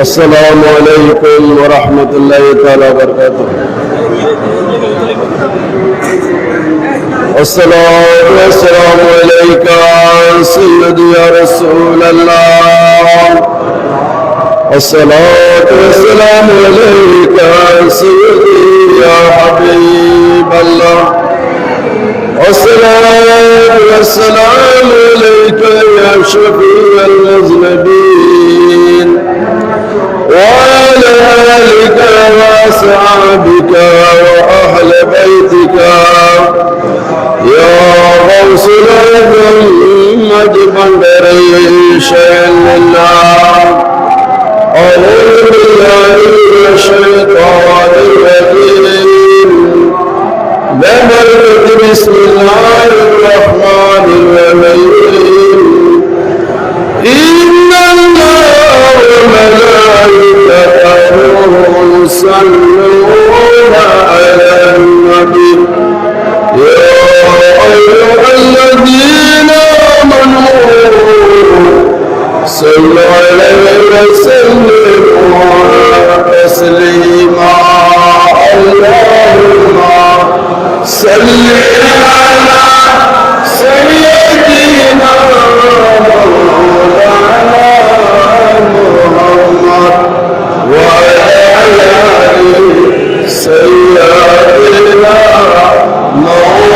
السلام عليكم ورحمة الله تعالى وبركاته. السلام والسلام عليك سيدي يا رسول الله. الصلاة والسلام عليك سيدي يا حبيب الله. الصلاة والسلام عليك يا شفيع المذنبين. وعلى آلك وأصحابك وأهل بيتك. يا غوص لهم مجمع دريش الله أعوذ بالله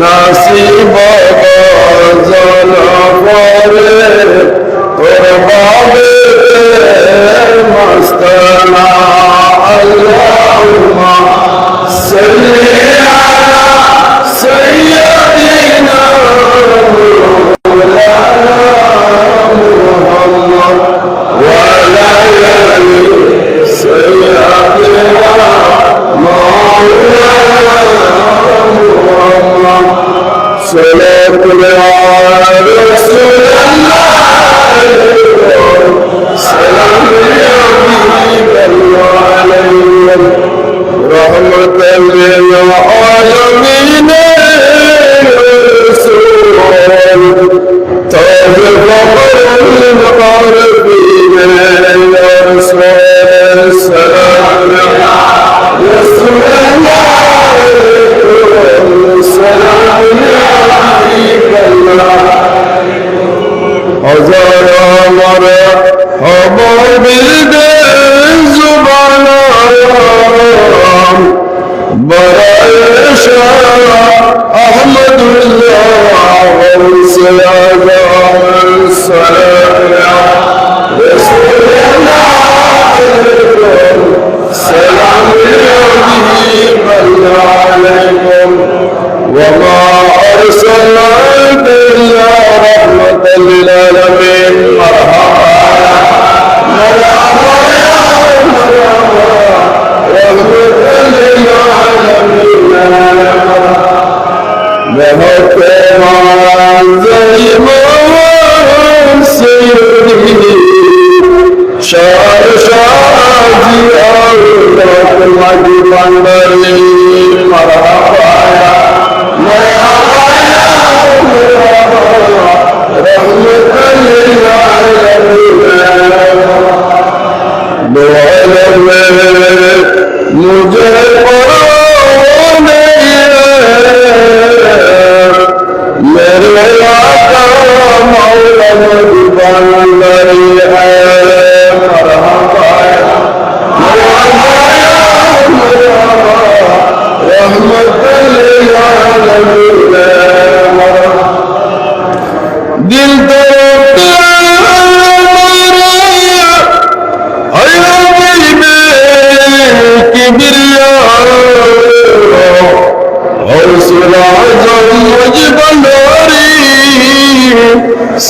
نصیب Lambert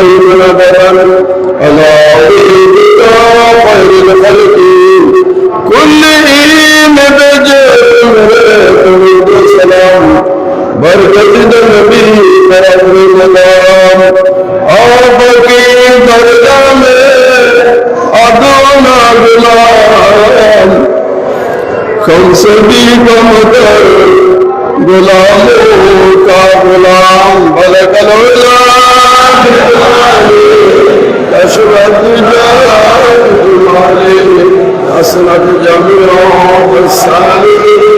الله نظرا على وجهك خير الخلق كلهم بجد السلام بركة النبي کرم مدام آپ کی درگاہ میں ادونا غلام ہم سبھی کا مدر غلاموں کا غلام بلکل غلام أشرف جلال عليه أسرف جميع الصالحين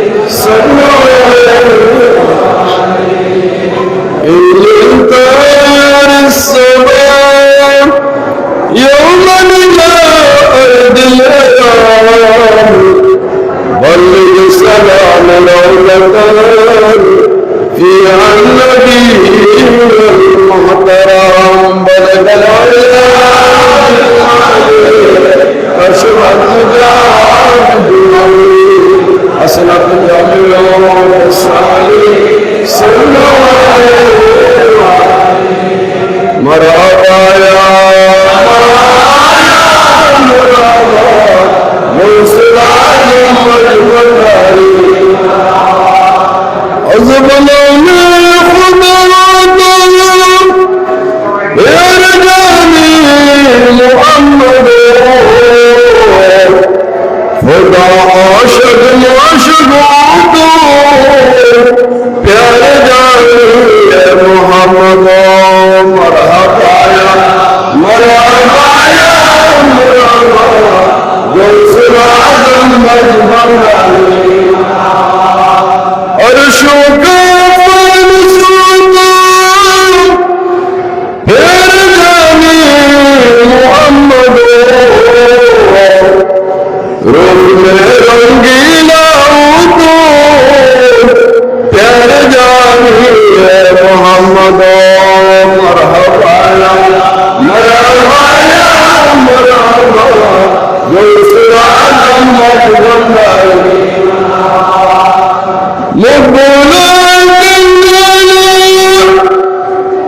إلى دار السماء يوم إلى أرض الأيام بلغ سلام العلماء في النبي مختارهم بلد العلا أشرع المجاهدين أسلف الجميع والصالحين صلوا عليه مرحبا يا مرحبا مرسل عليهم وجه النار أزبلوني خضرات محمد خدا عاشق معشوق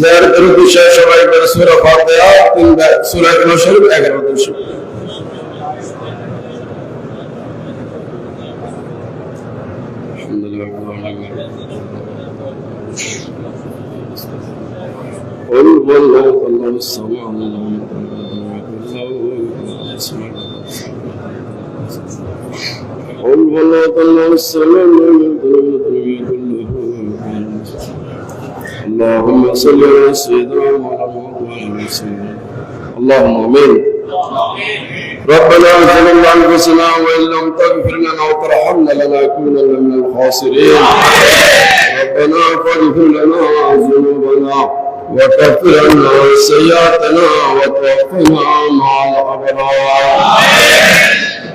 زيارة الرسول সবাই করে সূরা ফাতিহা কিংবা সূরা ইউনূস শরীফ 11 দুশো الحمد لله رب العالمين قل هو الله الله الصمد قل هو الله الله الصمد اللهم صل على سيدنا محمد وعلى سيدنا اللهم آمين. ربنا ظلمنا انفسنا وان لم تغفر لنا وترحمنا لنكونن من الخاسرين. ربنا فاغفر لنا ذنوبنا وكفر عنا سيئاتنا وتوفنا مع الأبرار.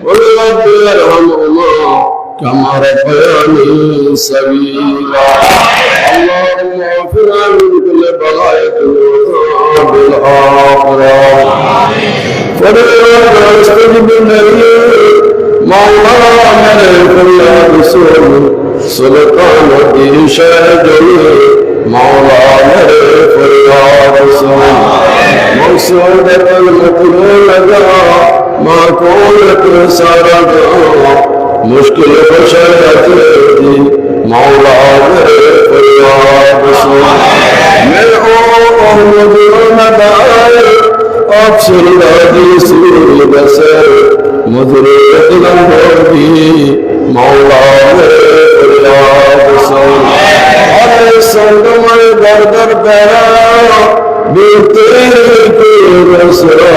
ولرب ارحمهما كما ربياني صغيرا اللهم اغفر من كل بلايا وعذاب الاخره فلولا استجب النبي مولانا كل رسول سلطان في شهدني مولانا فيا رسول موصولة المطلوبة ما كنت مشکل بشر تیری مولا فریاد سن میں او محمد ندائے افسر دادی سیر بسر مدرے قدم بردی مولا فریاد سن ہر سنگ میں دردر در پیرا بے تیرے کے رسرا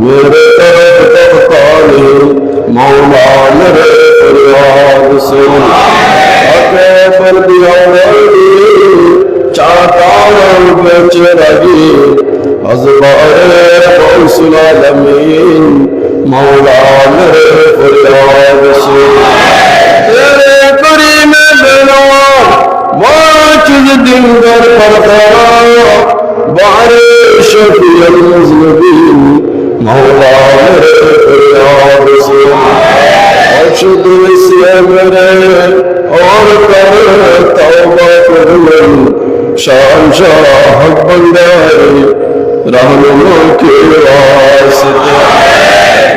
میرے طرف تب تالے مولانا رضوان رسول اتے پر بھی اوڑی چاہتا ہوں بچ رہی ازبار غوث العالمین مولانا رضوان رسول تیرے کریم بنا واجد دن در پر خراب بارش فی المذنبین Mevla'nın rüyası Açıldı sevmene Arkanı tavba kılın Şanşah bandar Rahmını ki vasıta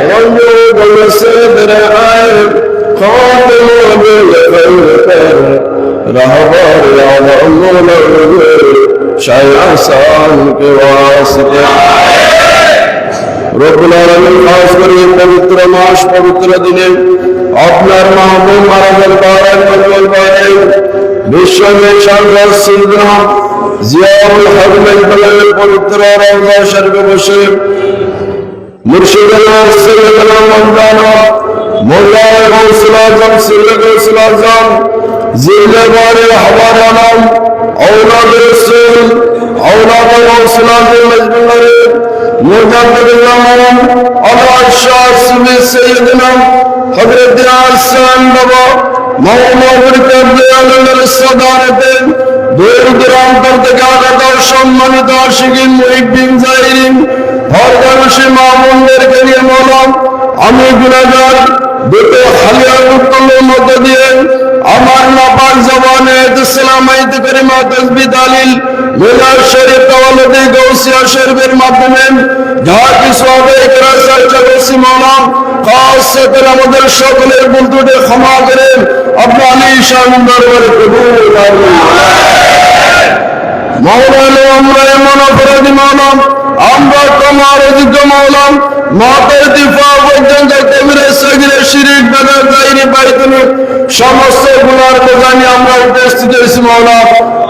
Rango bana sedre ayb Katılın bilfeyfer Rahbar yağlamın Şay'asan ki vasıta রব্বুল আলমিন খাস করে পবিত্র মাস পবিত্র দিনে আপনার মাহবুব মারাজার বাড়ার মঙ্গল বাড়েন বিশ্বমের সংঘাস সিলগ্রাম জিয়াউল হক মেম্বরের পবিত্র রওজা শরীফে বসে মুর্শিদাবাদ সিলগ্রাম মন্দান মোল্লায় গৌসুল আজম সিল্লে গৌসুল আজম জিল্লে বাড়ে হবার আলম ঔলাদ রসুল ঔলাদ গৌসুল আজম মজমুল্লাহ মুজাদ্দিদ ইমাম আবার শাহ সুবি সাইয়্যিদনা হযরত আসান বাবা মওলানা কাবুলের সদারতে দূর দূরান্ত থেকে আগত সম্মানিত আশিকিন মুহিব্বিন জাহিরিন আমি গুনাহগার দুটো হালিয়া মধ্য দিয়ে আমার নাপাক জবানে সালামাইতে করিমা তসবি দালিল। মিলাদ শরীফ তাওয়ালুদি গৌসিয়া শরীফের মাধ্যমে। যা কিছু হবে একরা চর্চা করছি মৌলা খাস করে আমাদের সকলের ত্রুটি ক্ষমা করে। আপনি আলী শান দরবারে কবুল করুন। মৌলানা আমরা এমন অপরাধী মৌলাম আমরা তোমার অযোগ্য মৌলাম মাতের দিফা পর্যন্ত কবিরে সগিরে শিরিক বেদার গাইরি বাইতুনি সমস্ত গুণার বোঝানি আমরা উপস্থিত হয়েছি মৌলা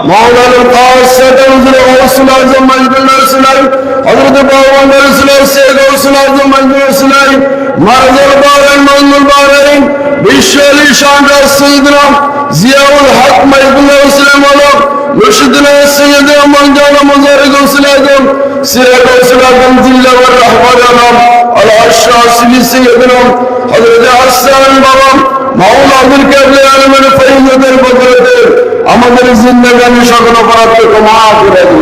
মৌলানা খাস সেটা হুজুর গৌসুল আজম মজবুল রসুলাই হযরত বাবা রসুলাই সে গৌসুল আজম মজবুল রসুলাই মারজাল বারেন মঙ্গল বারেন বিশ্ব আলী শাহ সৈয়দনা জিয়াউল হক মজবুল রসুলাই মৌলা মুর্শিদুল্লাহ সৈয়দ মঞ্জানা মুজারি গৌসুল আজম জিল্লা ওয়ার রহমান আলম আলা আশরাফি সৈয়দনা হযরত হাসান বাবা মাওলা আব্দুল কাদের আলমের ফরিদদের বদলতে আমাদের জিন্দেগানি সকল অপরাধকে ক্ষমা করে দিন।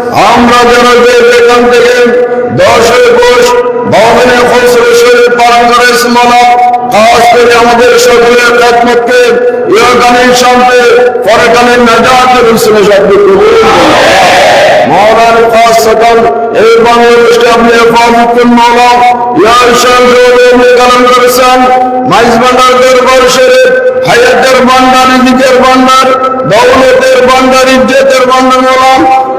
আমরা যেন যে এখান থেকে দশ একুশ বাউদিনে ফসল শরীর পালন করেছি মৌলা খাস করে আমাদের সকলের খেদমতকে ইহকালীন শান্তি পরকালীন নাজাতের রসুলের শব্দ কবুল মৌলার খাস সকল এই বাংলাদেশকে আপনি হেফাজত করুন মৌলা, ইয়ার শান্তি কালাম করেছেন। মাইজ ভান্ডার দরবার শরীফ, হায়াতের ভান্ডার রিজিকের ভান্ডার, দৌলতের ভান্ডার, ইজ্জতের ভান্ডার মৌলাম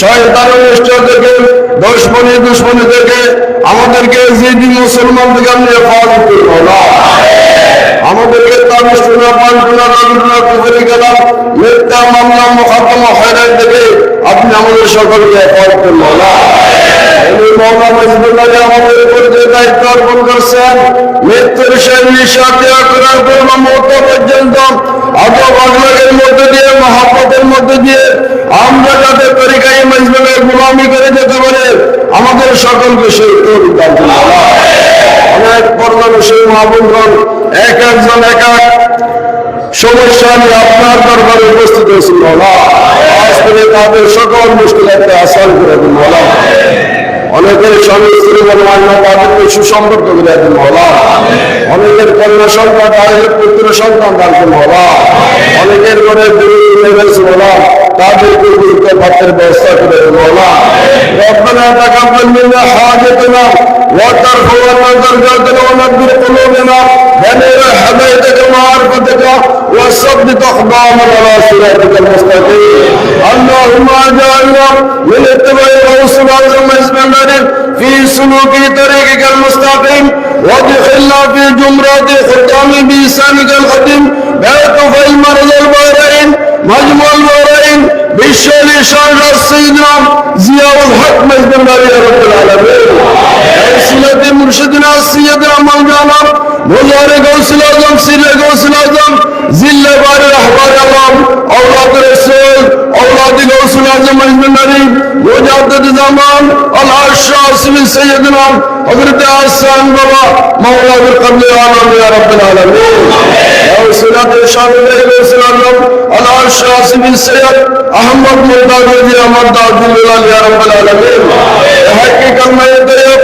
শয়তানের নিষ্ঠ থেকে, দুশ্মনী দুশ্মনী থেকে আমাদেরকে জিদি মুসলমান থেকে আপনি হেফাজত করুন আমাদেরকে তাবিজ টুনা পান টুনা রাজু গেলাম। মিথ্যা মামলা, মোকদ্দমা, হয়রান থেকে আপনি আমাদের সকলকে হেফাজত এই আমাদের যে দায়িত্ব অর্পণ করছেন, মৃত্যুর সামনে সাথে করার পূর্ণ পর্যন্ত আদব আগলাগের মধ্যে দিয়ে মহাপতের মধ্যে দিয়ে আমরা যাতে তরিকাই মজবুলের গোলামি করে যেতে পারে, আমাদের সকলকে সেই অনেক পর্দার সেই মহাবন্ধন এক একজন, এক এক সমস্যা নিয়ে আপনার দরবারে উপস্থিত হয়েছিল। তাদের সকল মুশকিল একটা আসান করে দিন অনেকের স্বামী স্ত্রী বলমান্য তাদেরকে সুসম্পর্ক করে দেন মহলা অনেকের কন্যা সন্তান, তাদের পুত্র সন্তান দান মহলা অনেকের ঘরে গেছে মহলা তাদেরকে গুরুত্ব পাত্রের ব্যবস্থা করে দেন মহলা ربنا تقبل منا حاجتنا وترفعنا درجاتنا ونبر قلوبنا بنور حمايتك ومعرفتك وثبت اقدامنا على صراطك المستقيم اللهم اجعلنا من اتباع الرسول اعظم اسمنا في سلوك طريقك المستقيم وادخلنا في جمرات ختام بإحسانك القديم সর্দার সৈদিনা জিয়াউল হক মজদুর আলী রব্বুল আলামিন। এই সিলাতে মুর্শিদিনা সৈয়দনা Mollare Gavsul Azam, Sirre Gavsul Azam, Zille Bari Rahbar Avam, Avlad-ı Resul, Avlad-ı Gavsul Azam Mecnunları, Yocad-ı Zaman, Al-Arşa Asmin Seyyidina, Hazreti Aslan Baba, Mevla-ı Kabli Alam Ya Rabbil Alamin. Gavsul-i Şamil-i Gavsul Azam, Al-Arşa Asmin Seyyid, Ahmet Mevla-ı Diyamat-ı Abdülilal Ya Rabbil Alamin. E, hakikaten ben de